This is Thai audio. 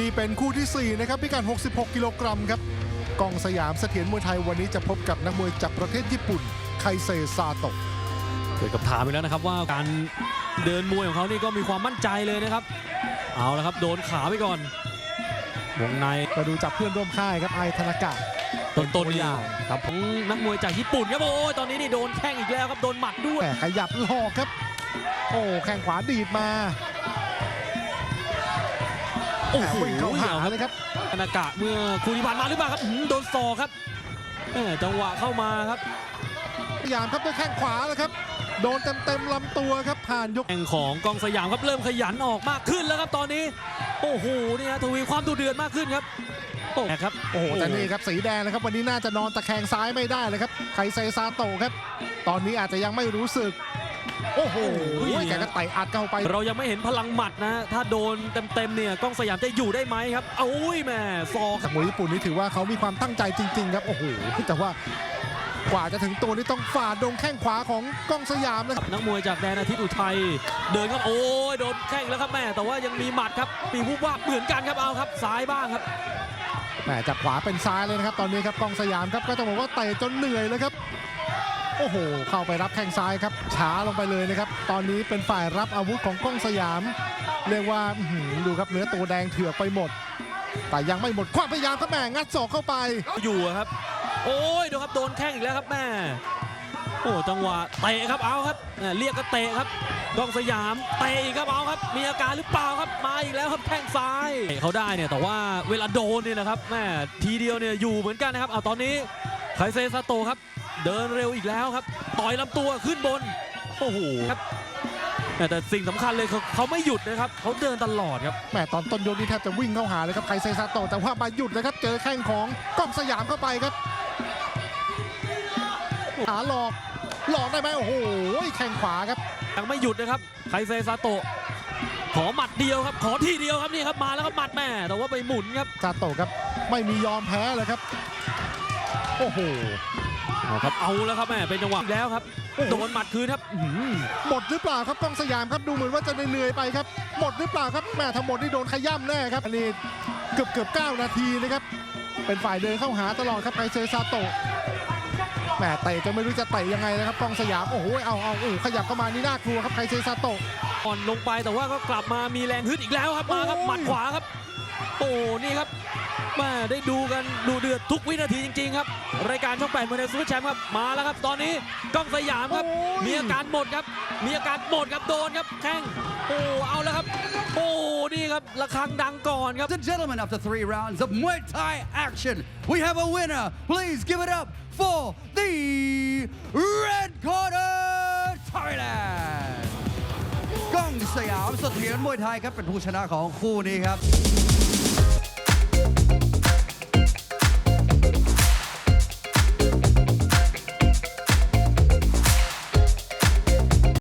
นี่เป็นคู่ทีสี่ 4 นะครับ พิกัด 66 กิโลกรัมครับกองสยามเสถียรมวยไทยวันนี้จะพบกับนักมวยจากประเทศญี่ปุ่น ไคเซซาโตะเกิดกับถามไปแล้วนะครับว่าการเดินมวยของเขานี่ก็มีความมั่นใจเลยนะครับ เอาละครับ โดนขาไปก่อน วงในมาดูจากเพื่อนร่วมค่ายครับไอธนากะต้นต้นตัวนี่อย่างครับของนักมวยจากญี่ปุ่นครับโอ้ยตอนนี้นี่โดนแข้งอีกแล้วครับโดนหมัดด้วยแต่ขยับหลอกครับ โอ้แข้งขวาดีดมา โอ้โหแหม่วิ่งเข้าหาครับเลยครับธนากะเมื่อคู่ที่ผ่านมาหรือเปล่าครับอื้อหือโดนศอกครับแหม่จังหวะเข้ามาครับสยามครับด้วยแข้งขวาแล้วครับ โดนเต็มๆลำตัวครับผ่านยกแข่งของกองสยามครับเริ่มขยันออกมากขึ้นแล้วครับตอนนี้ โอ้โหนี่ฮะทวีความดุเดือดมากขึ้นครับโอ้ครับโอ้โหแต่นี่ครับสีแดงนะครับ วันนี้น่าจะนอนตะแคงซ้ายไม่ได้เลยครับไคเซซาโตะครับ ตอนนี้อาจจะยังไม่รู้สึก โอ้โหแกก็ไต่อัดเข้าไป เรายังไม่เห็นพลังหมัดนะ ถ้าโดนเต็มๆเนี่ยกล้องสยามจะอยู่ได้ไหมครับเอาอุ้ยแม่ซอกครับมวยญี่ปุ่นนี่ถือว่าเขามีความตั้งใจจริง ๆ ครับโอ้โหแต่ว่ากว่าจะถึงตัวนี้ต้องฝ่าดงแข้งขวาของกล้องสยามนะครับนักมวยจากแดนอาทิตย์อุทัยเดินครับโอ้ยโดนแข้งแล้วครับแม่แต่ว่ายังมีหมัดครับปีวุบว่าบเหมือนกันครับเอาครับซ้ายบ้างครับแหมจากขวาเป็นซ้ายเลยนะครับ ตอนนี้ครับกล้องสยามครับก็ต้องบอกว่าเตะจนเหนื่อยเลยครับ โอ้โห เข้าไปรับแข้งซ้ายครับ ช้าลงไปเลยนะครับ ตอนนี้เป็นฝ่ายรับอาวุธของกล้องสยาม เรียกว่าดูครับเนื้อตัวแดงเถือกไปหมด แต่ยังไม่หมดความพยายามครับแหมงัดศอกเข้าไป อยู่ครับ โอ้ยดูครับโดนแข้งอีกแล้วครับแม่ โอ้จังหวะเตะครับเอาครับเรียกก็เตะครับกองสยามเตะอีกครับเอาครับ มีอาการหรือเปล่าครับมาอีกแล้วครับแข้งซ้ายเขาได้เนี่ยแต่ว่าเวลาโดนเนี่ยนะครับแม่ทีเดียวเนี่ยอยู่เหมือนกันนะครับเอาตอนนี้ไคเซซาโตครับ เดินเร็วอีกแล้วครับ ต่อยลำตัวขึ้นบน โอ้โหครับแต่แต่สิ่งสำคัญเลยคือเขาไม่หยุดนะครับ เขาเดินตลอดครับแหมตอนต้นยกนี่แทบจะวิ่งเข้าหาเลยครับไคเซซาโตะแต่ว่ามาหยุดนะครับ เจอแข้งของกล้องสยามเข้าไปครับขาหลอกหลอกได้ไหมโอ้โหแข้งขวาครับ ยังไม่หยุดนะครับไคเซซาโตะขอหมัดเดียวครับ ขอทีเดียวครับนี่ครับมาแล้วครับหมัดแม่แต่ว่าไปหมุนครับซาโตะครับ ไม่มียอมแพ้เลยครับ โอ้โห เอาครับเอาแล้วครับแม่เป็นจังหวะอีกแล้วครับโดนหมัดคืนครับอื้อหือหมดหรือเปล่าครับกล้องสยามครับดูเหมือนว่าจะเหนื่อยๆไปครับ หมดหรือเปล่าครับแม่ทั้งหมดนี่โดนขย้ำแน่ครับอันนี้เกือบเกือบ9นาทีนะครับ เป็นฝ่ายเดินเข้าหาตลอดครับไคเซซาโตะแหมเตะจนไม่รู้จะเตะยังไงนะครับกล้องสยามโอ้โหเอาเอาโอ้โหขยับเข้ามานี่น่ากลัวครับไคเซซาโตะอ่อนลงไปแต่ว่าก็กลับมามีแรงฮึดอีกแล้วครับมาครับโอ้ยหมัดขวาครับโอ้นี่ครับ แม่ได้ดูกันดูเดือดทุกวินาทีจริง ๆ ครับ รายการช่องแปดมวยไทยซูเปอร์แชมป์ครับมาแล้วครับ ตอนนี้กล้องสยามครับโอ้ยมีอาการหมดครับ มีอาการหมดครับโดนครับแข้งโอ้เอาแล้วครับ โอ้นี่ครับระฆังดังก่อนครับ Ladies and gentlemen, after three rounds of Muay Thai action, we have a winner. Please give it up for the red corner Thailand ก้องสยามเสถียรมวยไทยครับเป็นผู้ชนะของคู่นี้ครับ